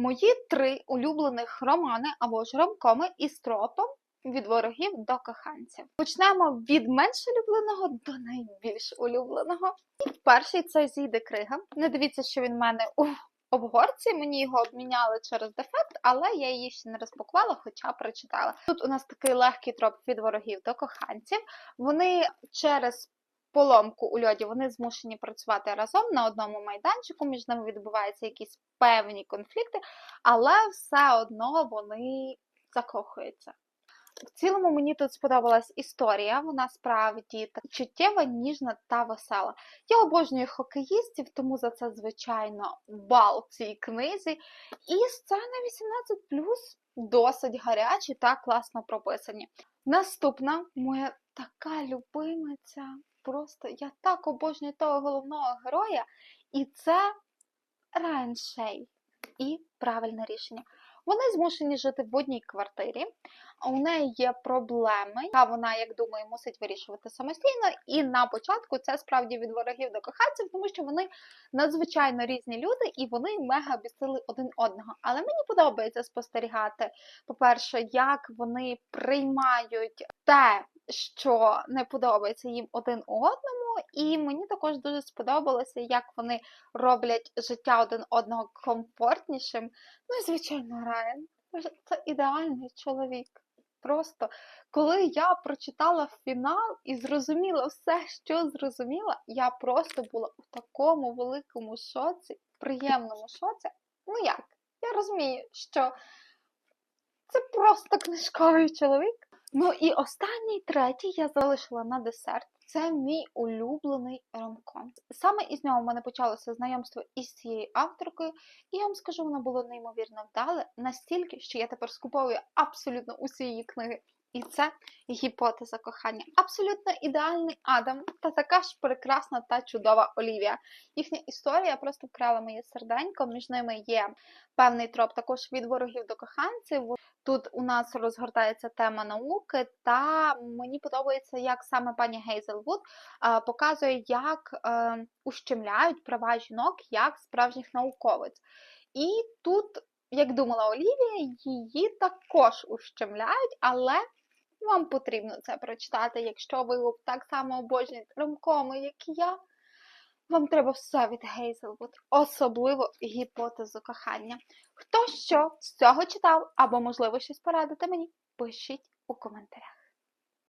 Мої три улюблених романи або ж ромкоми із тропом від ворогів до коханців. Почнемо від менш улюбленого до найбільш улюбленого. І перший це Зійде Крига. Не дивіться, що він в мене у обгорці. Мені його обміняли через дефект, але я її ще не розпакувала, хоча прочитала. Тут у нас такий легкий троп від ворогів до коханців. Вони через поломку у льоді вони змушені працювати разом на одному майданчику. Між ними відбуваються якісь певні конфлікти, але все одно вони закохуються. В цілому мені тут сподобалась історія, вона справді так чуттєва, ніжна та весела. Я обожнюю хокеїстів, тому за це, звичайно, бал цій книзі. І сцени 18 досить гарячі та класно прописані. Наступна моя така любимиця. Просто я так обожнюю того головного героя, і це Райан. І правильне рішення. Вони змушені жити в одній квартирі, у неї є проблеми, а вона, як думаю, мусить вирішувати самостійно. І на початку це справді від ворогів до коханців, тому що вони надзвичайно різні люди і вони мега бісили один одного. Але мені подобається спостерігати, по-перше, як вони приймають те, що не подобається їм один одному, і мені також дуже сподобалося, як вони роблять життя один одного комфортнішим. Ну і звичайно, Райан. Це ідеальний чоловік. Просто коли я прочитала фінал і зрозуміла все, що зрозуміла, я просто була у такому великому шоці, приємному шоці. Ну як? Я розумію, що це просто книжковий чоловік. Ну і останній третій я залишила на десерт. Це мій улюблений ромком. Саме із нього в мене почалося знайомство із цією авторкою, і я вам скажу, воно було неймовірно вдале, настільки, що я тепер скуповую абсолютно усі її книги. І це гіпотеза кохання. Абсолютно ідеальний Адам та така ж прекрасна та чудова Олівія. Їхня історія просто вкрала моє серденько. Між ними є певний троп також від ворогів до коханців. Тут у нас розгортається тема науки, та мені подобається, як саме пані Гейзелвуд е, показує, як е, ущемляють права жінок як справжніх науковиць. І тут, як думала Олівія, її також ущемляють, але вам потрібно це прочитати, якщо ви так само обожнюєте ромкоми, як і я. Вам треба все від Гейзелвуд, особливо гіпотезу кохання. Хто що з цього читав, або, можливо, щось порадити мені, пишіть у коментарях.